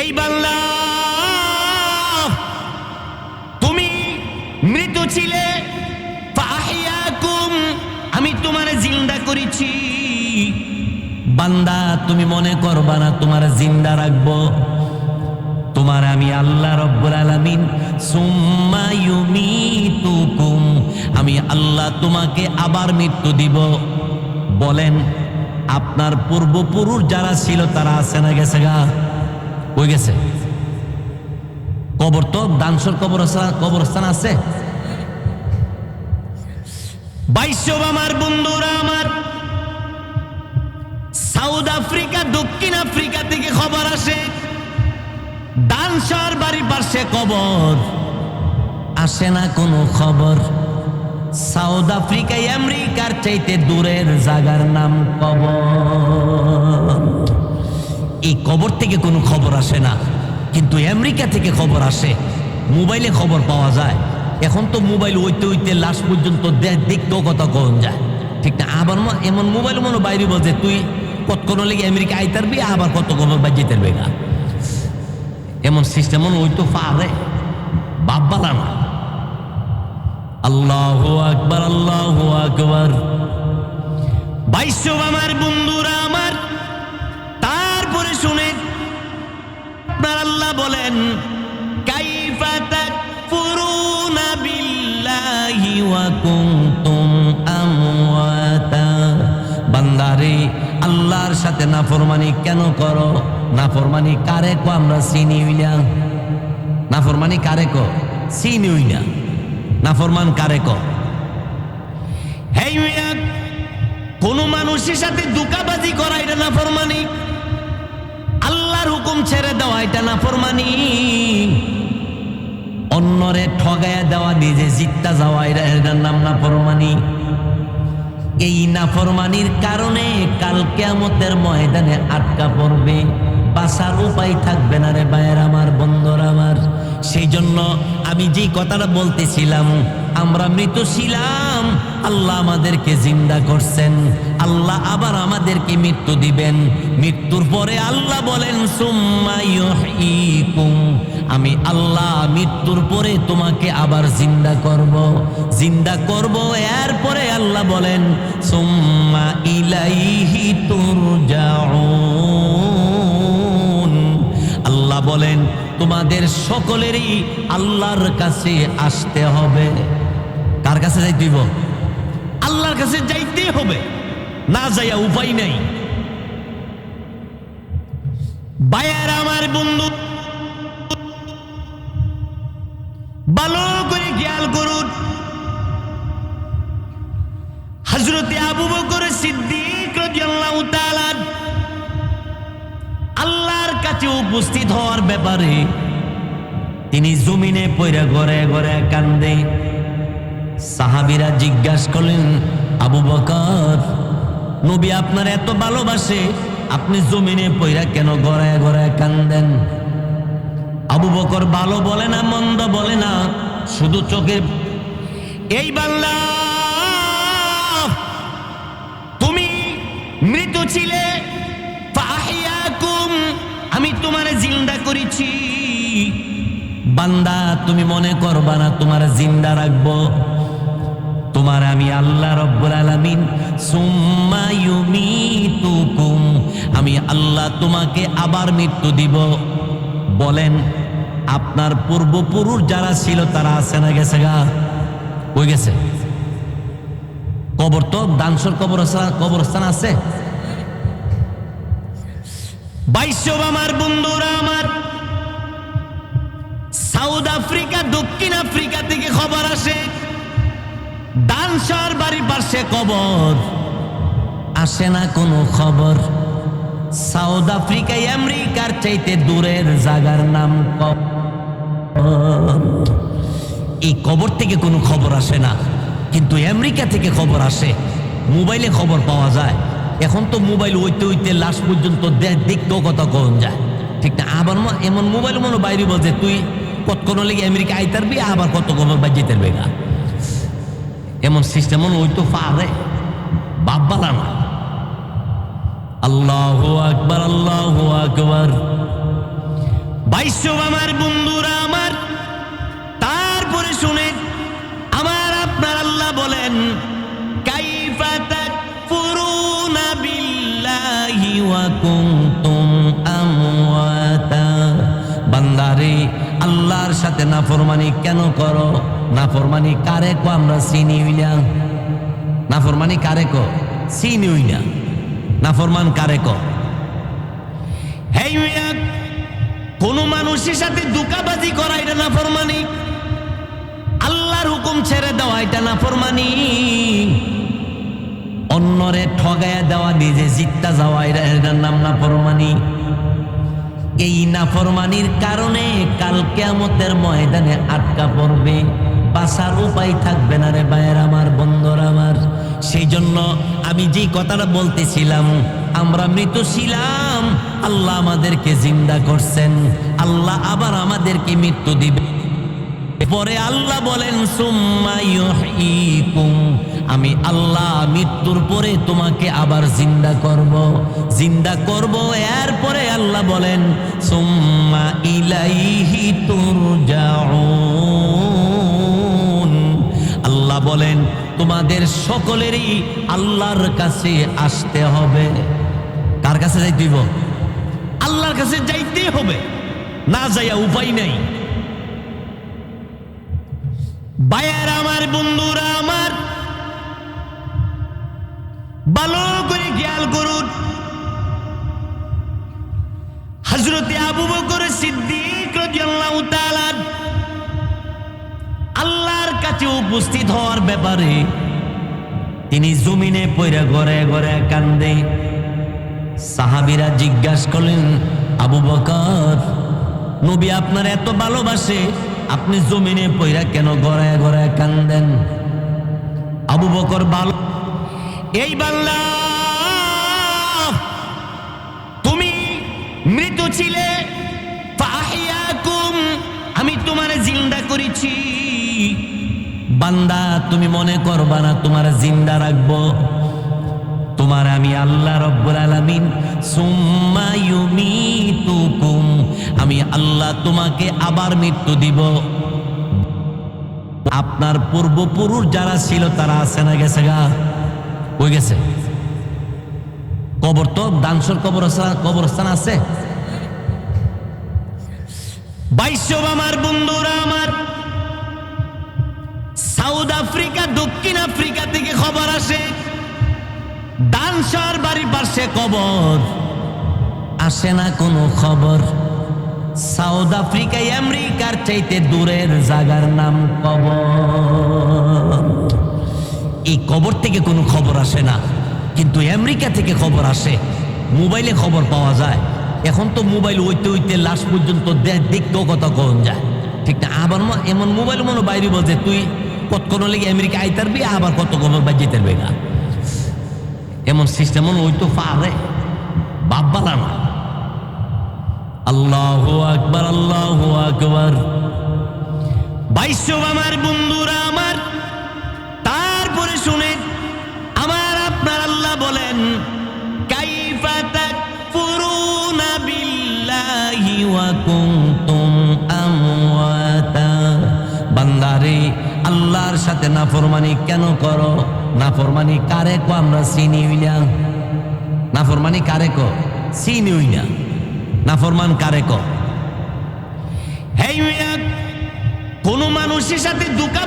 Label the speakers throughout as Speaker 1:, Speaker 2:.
Speaker 1: এই বাংলা, তুমি মৃত ছিলে আমি তোমার জিন্দা করেছি। বান্দা, তুমি মনে করবা না, তোমার জিন্দা রাখব। তোমার আমি আল্লাহ রব্বুল আলামিন। সুম্মা ইউমিতুকুম, আমি আল্লাহ তোমাকে আবার মৃত্যু দিব। বলেন, আপনার পূর্বপুরুষ যারা ছিল, তারা আছে না গেছে গা? কই গেছে। কবর তো দানসর কবরস্থান কবরস্থান আছে। বাইশব আমার বন্ধুরা আমার, সাউথ আফ্রিকা, দক্ষিণ আফ্রিকা থেকে খবর আসে ডানসার বাড়ির পাশে কবর। আসে না কোনো খবর। সাউথ আফ্রিকায় আমেরিকার চাইতে দূরের জায়গার নাম কবর। এই কবর থেকে কোনো খবর আসে না। কিন্তু আমেরিকা থেকে খবর আসে। মোবাইলে খবর পাওয়া যায়। এখন তো মোবাইল ওইতে ওইতে লাশ পর্যন্ত দেখতেও কথা কন যায়। ঠিক না? আবার এমন মোবাইল মনে বাইরে বলছে, তুই কতক্ষণ লেগে আমেরিকা আইতারবি আবার কত খবর বাজিয়ে তারবে না? এমন সিস্টেম ওই তো পারে বালা না। আল্লাহ আকবার আল্লাহ আকবার। বাইশ আমার বন্ধুরা বলেন বান্দারে, আল্লাহর সাথে নাফরমানি কেন করো? নাফরমানি কারে কো আমরা চিনি না নাফরমানি কারে কো? চিনি না কারে কো? হেই কোন মানুষের সাথে দুকাবাজি করা এটা নাফরমানি? আল্লাহর হুকুম ছেড়ে দেওয়া, এটা নাফরমানি অন্যরে ঠগায়া দেওয়া, নিজে জিত্তা যাওয়া এটা এটার নাম নাফরমানি এই নাফরমানির কারণে কাল কেয়ামতের ময়দানে আটকা পড়বে। বাসার উপায় থাকবে না রে বায়ের আমার, বন্ধুর আমার। সেই জন্য আমি যেই কথাটা বলতেছিলাম, আমরা মৃত ছিলাম। আল্লাহ আমাদেরকে জিন্দা করছেন। আল্লাহ আবার আমাদেরকে মৃত্যু দিবেন। মৃত্যুর পরে আল্লাহ বলেন আমি আল্লাহ মৃত্যুর পরে তোমাকে আবার জিন্দা করব। জিন্দা করব, এরপরে আল্লাহ বলেন, সুম্মা ইলাইহি তুরজাউন। আল্লাহ বলেন, তোমাদের সকলেরই আল্লাহর কাছে আসতে হবে। কার কাছে যাইতে হইব? আল্লাহর কাছে যাইতেই হবে। না যাইয়া উপায় নেই। বায়ার আমার বন্ধু। ভালো করে খেয়াল করুন। হজরতে আবু বকর সিদ্দিক রাদিয়াল্লাহু তাআলা আল্লাহর কাছে উপস্থিত হওয়ার ব্যাপারে তিনি জমিনে পয়রা ঘরে ঘরে কান্দে। সাহাবীরা জিজ্ঞাসা করলেন, আবু বকর, নবী আপনার এত ভালোবাসে, আপনি জমিনে পয়রা কেন গড়ায় গড়ায় কান্দেন? আবু বকর ভালো বলে না, মন্দ বলে না, শুধু চোখের এই বাংলা তুমি মৃত ছিলে আমি তোমার জিন্দা করেছি। বান্দা, তুমি মনে করবা না, তোমার জিন্দা রাখব। তোমার আমি আল্লাহ রব্বুল আলামিন, সুম্মা ইউমিতুকুম। আমি আল্লাহ তোমাকে আবার মৃত্যু দিব। বলেন, আপনার পূর্বপুরুষ যারা ছিল, তারা আছে না গেছে গা? কই গেছে? কবর তো দানসর কবরস্থান কবরস্থান আছে? বাইশব আমার বন্ধুরা আমার, সাউথ আফ্রিকা, দক্ষিণ আফ্রিকা থেকে খবর আসে। ডানসার বাড়ির পাশে কবর। আসে না কোনো খবর। সাউথ আফ্রিকায়, আমেরিকার চাইতে দূরের জাগার নাম এই কবর থেকে কোনো খবর আসে না। কিন্তু আমেরিকা থেকে খবর আসে। মোবাইলে খবর পাওয়া যায়। এখন তো মোবাইল ওইতে ওইতে লাশ পর্যন্ত দেখতেও কথা কন যায়। ঠিক না? আবার এমন মোবাইল মনে বাইরে বলছে, তুই কতক্ষণ লেগে আমেরিকা আইতারবি? আবার কত খবর বাজিয়ে তারবে না এমন সিস্টেম ওই তো পারে বাপ বালা না। আল্লাহ আকবার আল্লাহ আকবার। বাইশব আমার বন্ধুরা আমার, তারপরে শুনে আমার আপনার আল্লাহ বলেন বান্দারে, আল্লাহর সাথে না নাফরমানি কেন করো? নাফরমানি কারে কো আমরা চিনি না নাফরমানি কারে কো? চিনি না নাফরমান কারে কো? হেই কোন মানুষের সাথে দুকাবাজি করা এটা না ফরমানি আল্লাহর হুকুম ছেড়ে দেওয়া এটা না ফরমানি অন্যরে ঠগায়া দেওয়া, নিজে জিত্তা যাওয়া, এটা এটার নাম না ফরমানি এই নাফরমানির কারণে কাল কেয়ামতের ময়দানে আটকা পড়বে। বাসার উপায় থাকবে না রে বায়ের আমার, বন্ধর আমার। সেই জন্য আমি যেই কথাটা বলতেছিলাম, আমরা মৃত ছিলাম, আল্লাহ আমাদেরকে জিন্দা করছেন, আল্লাহ আবার আমাদেরকে মৃত্যু দিবে। পরে আল্লাহ বলেন, সুম্মা ইউহয়িকুম। আমি আল্লাহ মৃত্যুর পরে তোমাকে আবার জিন্দা করব। জিন্দা করব, এরপরে আল্লাহ বলেন, সুম্মা ইলাইহি তুরজাউন। আল্লাহ বলেন, তোমাদের সকলেরই আল্লাহর কাছে আসতে হবে। কার কাছে যাইতে হইব? আল্লাহর কাছে যাইতেই হবে। না যাইয়া উপায় নাই। বায়ার আমার বন্ধুরা, আমার ভালো করে খেয়াল করুন। হজরতে আবু বকর সিদ্দিক আল্লাহর কাছে উপস্থিত হওয়ার ব্যাপারে তিনি জমিনে পড়ে ঘরে ঘরে কান্দে। সাহাবিরা জিজ্ঞাসা করলেন, আবু বকর, নবী আপনার এত ভালোবাসে, আপনি জমিনে পইরা কেন ঘরে ঘরে কান্দেন? আবু বকর ভালো এই বাংলা, তুমি মৃত ছিলে আমি তোমার জিন্দা করেছি। বান্দা, তুমি মনে করবা না, তোমার জিন্দা রাখব। তোমার আমি আল্লাহ রব্বুল আলামিন। সুম্মা ইউমিতুকুম, আমি আল্লাহ তোমাকে আবার মৃত্যু দিব। আপনার পূর্বপুরুষ যারা ছিল, তারা আছে না গেছে গা? ওই গেছে। কবর তো দানসর কবরস্থান কবরস্থান আছে। বাইশব আমার বন্ধুরা আমার, সাউথ আফ্রিকা, দক্ষিণ আফ্রিকা থেকে খবর আসে ডান্সার বাড়ি পাশে কবর। আসে না কোনো খবর। সাউথ আফ্রিকায় আমেরিকার চাইতে দূরের জায়গার নাম কবর। এই কবর থেকে কোনো খবর আসে না। কিন্তু আমেরিকা থেকে খবর আসে। মোবাইলে খবর পাওয়া যায়। এখন তো মোবাইল ওইতে ওইতে লাশ পর্যন্ত দেখতেও কথা কখন যায়। ঠিক না? আবার এমন মোবাইল মনে বাইরে বলছে তুই কতক্ষণ লেগে আমেরিকা আইতারবি আবার কত খবর বাজিয়ে তারবি না। এমন সিস্টেম ওই তো পারে বাপ বালা না। আল্লাহ আকবার আল্লাহ আকবার। বাইশ আমার বন্ধুরা আমার তাকফুরুনা বিল্লাহি ওয়া কুনতুম আমওয়াতা বান্দারে, আল্লাহর সাথে নাফরমানি কেন করো? নাফরমানি কারে কো আমরা চিনি না নাফরমানি কারে কো? চিনি না নাফরমান কারে কো? হেই কোন মানুষের সাথে দুকা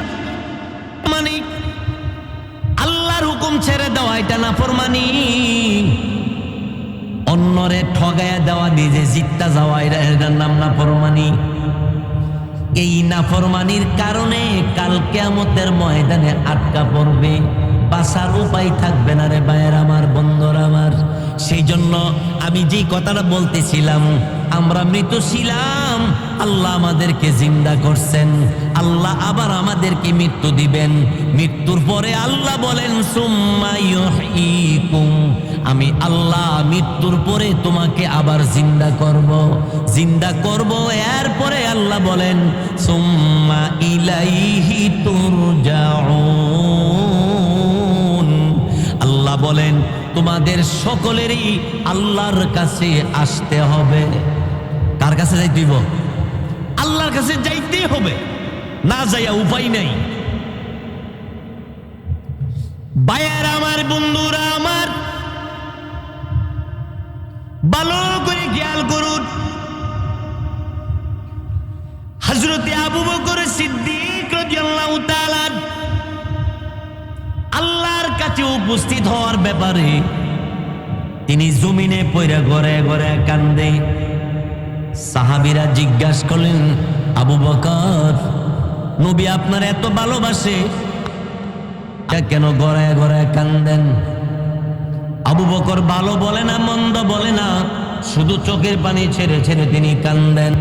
Speaker 1: মানে আল্লাহর হুকুম ছেড়ে দেওয়া এটা না ফরমানি। অন্যরে ঠগায়া দেওয়া নিজে জিত্তা যাওয়া, এটা এটার নাম না ফরমানি। এই নাফরমানির কারণে কাল কেয়ামতের ময়দানে আটকা পড়বে। বাসার উপায় থাকবে না রে বায়ের আমার, বন্ধর আমার। সেই জন্য আমি যেই কথাটা বলতেছিলাম, আমরা মৃত ছিলাম আল্লাহ আমাদেরকে জিন্দা করছেন। আল্লাহ আবার আমাদেরকে মৃত্যু দিবেন। মৃত্যুর পরে আল্লাহ বলেন। আমি আল্লাহ মৃত্যুর পরে তোমাকে আবার জিন্দা করব। জিন্দা করব, এরপরে আল্লাহ বলেন, সুম্মা ইলাইহি তুরজাউন। আল্লাহ বলেন, তোমাদের সকলেরই আল্লাহর কাছে আসতে হবে। কার কাছে যাই দিব আল্লাহর কাছে যাইতেই হবে। না যাইয়া উপায় নাই। বায়ার আমার, বন্ধুরা আমার, ভালো করে খেয়াল করুন। হজরতে আবু বকর সিদ্দিক আল্লাহর কাছে উপস্থিত হওয়ার ব্যাপারে তিনি জমিনে পয়রা ঘরে ঘরে কান্দে। সাহাবিরা জিজ্ঞাসা করলেন আবু বকর, নবী আপনার এত ভালোবাসে কেন গড়ায় গড়ায় কান্দেন? আবু বকর ভালো বলে না, মন্দ বলে না, শুধু চোখের পানি ছেড়ে ছেড়ে তিনি কান্দেন।